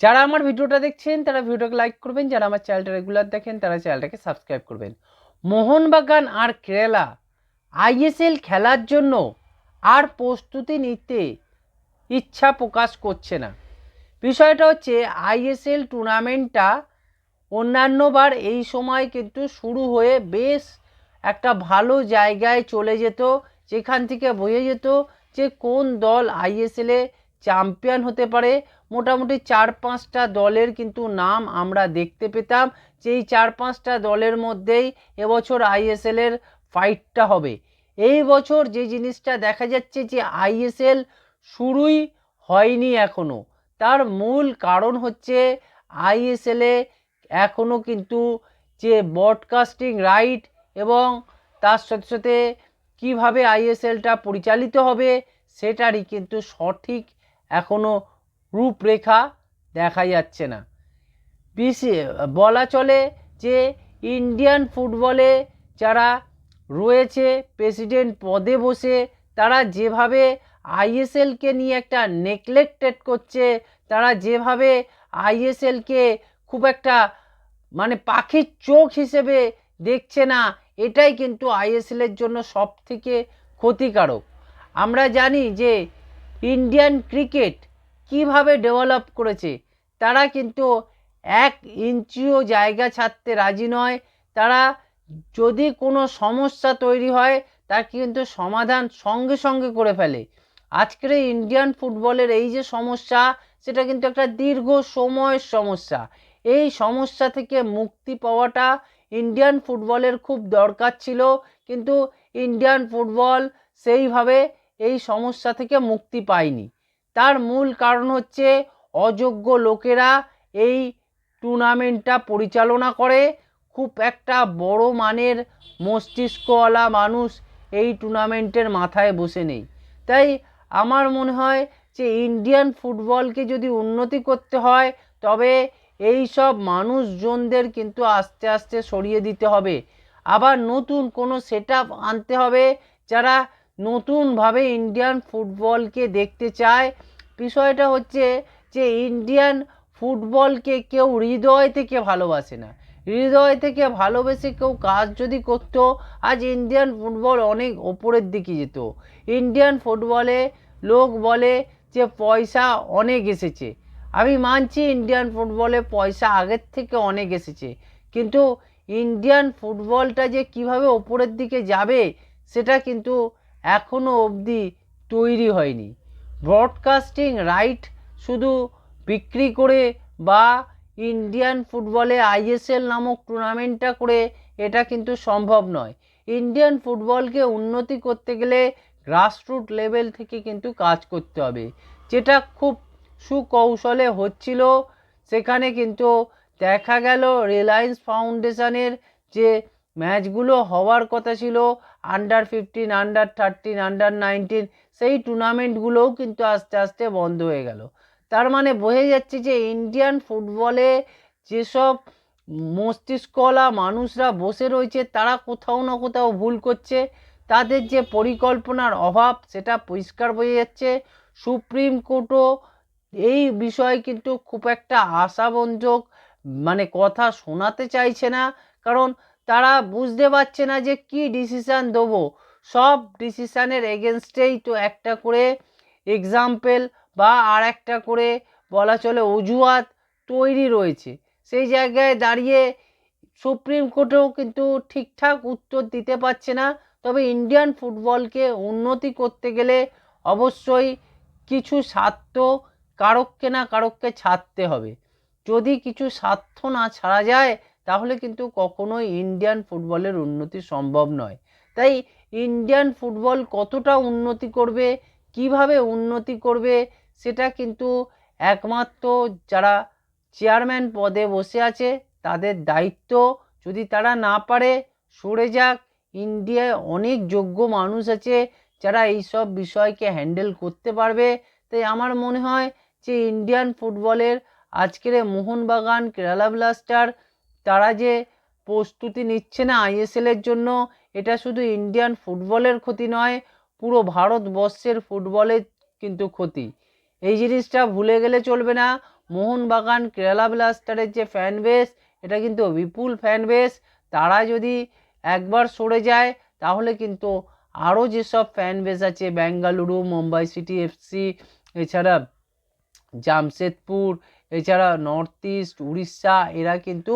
যারা আমার ভিডিওটা দেখছেন, তারা ভিডিওটাকে লাইক করবেন। যারা আমার চ্যানেলটা রেগুলার দেখেন, তারা চ্যানেলটাকে সাবস্ক্রাইব করবেন। মোহনবাগান আর কেরালা আইএসএল খেলার জন্য আর প্রস্তুতি নিতে ইচ্ছা প্রকাশ করছে না। বিষয়টা হচ্ছে আইএসএল টুর্নামেন্টটা অন্যান্যবার এই সময় কিন্তু শুরু হয়ে বেশ একটা ভালো জায়গায় চলে যেত, যেখান থেকে বোঝা যেত যে কোন দল আইএসএলে চ্যাম্পিয়ন হতে পারে। মোটামুটি চার পাঁচটা দলের কিন্তু নাম আমরা দেখতে পেতাম। যেই চার পাঁচটা দলের মধ্যেই এবছর আইএসএলের ফাইটটা হবে। এই বছর যে জিনিসটা দেখা যাচ্ছে যে আইএসএল শুরুই হয়নি এখনও তার মূল কারণ হচ্ছে আইএসএলে এখনও কিন্তু যে ব্রডকাস্টিং রাইট এবং তার সাথে সাথে কীভাবে আইএসএলটা পরিচালিত হবে সেটারই কিন্তু সঠিক এখনও রূপরেখা দেখা যাচ্ছে না। বিশে, বলা চলে যে ইন্ডিয়ান ফুটবলে যারা রয়েছে, প্রেসিডেন্ট পদে বসে তারা যেভাবে আইএসএলকে নিয়ে একটা নেগলেক্টেড করছে, তারা যেভাবে আইএসএলকে খুব একটা মানে পাখির চোখ হিসেবে দেখছে না, এটাই কিন্তু আইএসএলের জন্য সব থেকে ক্ষতিকারক। আমরা জানি যে ইন্ডিয়ান ক্রিকেট কীভাবে ডেভেলপ করেছে? তারা কিন্তু এক ইঞ্চিও জায়গা ছাড়তে রাজি নয়। তারা যদি কোনো সমস্যা তৈরি হয়, তার কিন্তু সমাধান সঙ্গে সঙ্গে করে ফেলে। আজকের এই ইন্ডিয়ান ফুটবলের এই যে সমস্যা, সেটা কিন্তু একটা দীর্ঘ সময়ের সমস্যা। এই সমস্যা থেকে মুক্তি পাওয়াটা ইন্ডিয়ান ফুটবলের খুব দরকার ছিল। কিন্তু ইন্ডিয়ান ফুটবল সেইভাবে এই সমস্যা থেকে মুক্তি পায়নি তার মূল কারণ হচ্ছে অযোগ্য লোকেরা এই টুর্নামেন্টটা পরিচালনা করে। খুব একটা বড় মানের মস্তিষ্কওয়ালা মানুষ এই টুর্নামেন্টের মাথায় বসে নেই। তাই আমার মনে হয় যে ইন্ডিয়ান ফুটবলকে যদি উন্নতি করতে হয়, তবে এই সব মানুষজনদের কিন্তু আস্তে আস্তে সরিয়ে দিতে হবে। আবার নতুন কোনো সেট আনতে হবে যারা নতুনভাবে ইন্ডিয়ান ফুটবলকে দেখতে চায়। বিষয়টা হচ্ছে যে ইন্ডিয়ান ফুটবলকে কেউ হৃদয় থেকে ভালোবাসে না। হৃদয় থেকে ভালোবেসে কেউ কাজ যদি করতো, আজ ইন্ডিয়ান ফুটবল অনেক ওপরের দিকে যেত। ইন্ডিয়ান ফুটবলে লোক বলে যে পয়সা অনেক এসেছে। আমি মানছি ইন্ডিয়ান ফুটবলে পয়সা আগের থেকে অনেক এসেছে। কিন্তু ইন্ডিয়ান ফুটবলটা যে কীভাবে ওপরের দিকে যাবে, সেটা কিন্তু এখনও অবধি তৈরি হয়নি। ব্রডকাস্টিং রাইট শুধু বিক্রি করে বা ইন্ডিয়ান ফুটবলে আইএসএল নামক টুর্নামেন্টটা করে এটা কিন্তু সম্ভব নয়। ইন্ডিয়ান ফুটবলকে উন্নতি করতে গেলে গ্রাসরুট লেভেল থেকে কিন্তু কাজ করতে হবে। যেটা খুব সুকৌশলে হচ্ছিল, সেখানে কিন্তু দেখা গেল রিলায়েন্স ফাউন্ডেশনের যে ম্যাচগুলো হওয়ার কথা ছিল under fifteen under thirteen under nineteen সেই টুর্নামেন্টগুলোও কিন্তু আস্তে আস্তে বন্ধ হয়ে গেল। তার মানে বোঝা যাচ্ছে যে ইন্ডিয়ান ফুটবলে যেসব মস্তিষ্কলা মানুষরা বসে রয়েছে, তারা কোথাও না কোথাও ভুল করছে। তাদের যে পরিকল্পনার অভাব, সেটা পরিষ্কার বোঝা যাচ্ছে। সুপ্রিম কোর্টও এই বিষয়ে কিন্তু খুব একটা আশাবঞ্জক মানে কথা শোনাতে চাইছে না। কারণ তারা বুঝতে পারছে না যে কি ডিসিশান দেবো। সব ডিসিশানের এগেনস্টেই তো একটা করে এক্সাম্পল বা আর একটা করে বলা চলে অজুহাত তৈরি রয়েছে। সেই জায়গায় দাঁড়িয়ে সুপ্রিম কোর্টেও কিন্তু ঠিকঠাক উত্তর দিতে পারছে না। তবে ইন্ডিয়ান ফুটবলকে উন্নতি করতে গেলে অবশ্যই কিছু স্বার্থ কারককে না কারককে ছাড়তে হবে। যদি কিছু স্বার্থ না ছাড়া যায় তাহলে কিন্তু কখনোই ইন্ডিয়ান ফুটবলের উন্নতি সম্ভব নয়। তাই ইন্ডিয়ান ফুটবল কতটা উন্নতি করবে, কীভাবে উন্নতি করবে, সেটা কিন্তু একমাত্র যারা চেয়ারম্যান পদে বসে আছে, তাদের দায়িত্ব। যদি তারা না পারে, সরে যাক। ইন্ডিয়ায় অনেক যোগ্য মানুষ আছে, যারা এই সব বিষয়কে হ্যান্ডেল করতে পারবে। তাই আমার মনে হয় যে ইন্ডিয়ান ফুটবলের আজকের মোহনবাগান, কেরালা ব্লাস্টার তারা যে প্রস্তুতি নিচ্ছে না আইএসএলের জন্য, এটা শুধু ইন্ডিয়ান ফুটবলের ক্ষতি নয়, পুরো ভারতবর্ষের ফুটবলের কিন্তু ক্ষতি। এই জিনিসটা ভুলে গেলে চলবে না। মোহনবাগান, কেরালা ব্লাস্টারের যে ফ্যান বেস এটা কিন্তু বিপুল ফ্যান বেস তারা যদি একবার সরে যায়, তাহলে কিন্তু আরও যেসব ফ্যান বেস আছে, বেঙ্গালুরু, মুম্বাই সিটি এফসি এছাড়া জামশেদপুর, এছাড়া নর্থ ইস্ট, উড়িষ্যা, এরা কিন্তু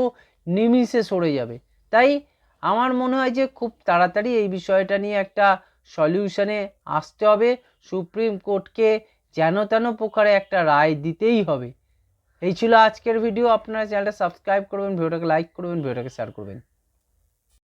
নিমিষে সরে যাবে। তাই আমার মনে হয় যে খুব তাড়াতাড়ি এই বিষয়টা নিয়ে একটা সলিউশনে আসতে হবে। সুপ্রিম কোর্টকে যেন তেন প্রকারে একটা রায় দিতেই হবে। এই ছিল আজকের ভিডিও। আপনারা চ্যানেলটা সাবস্ক্রাইব করবেন, ভিডিওটাকে লাইক করবেন, ভিডিওটাকে শেয়ার করবেন।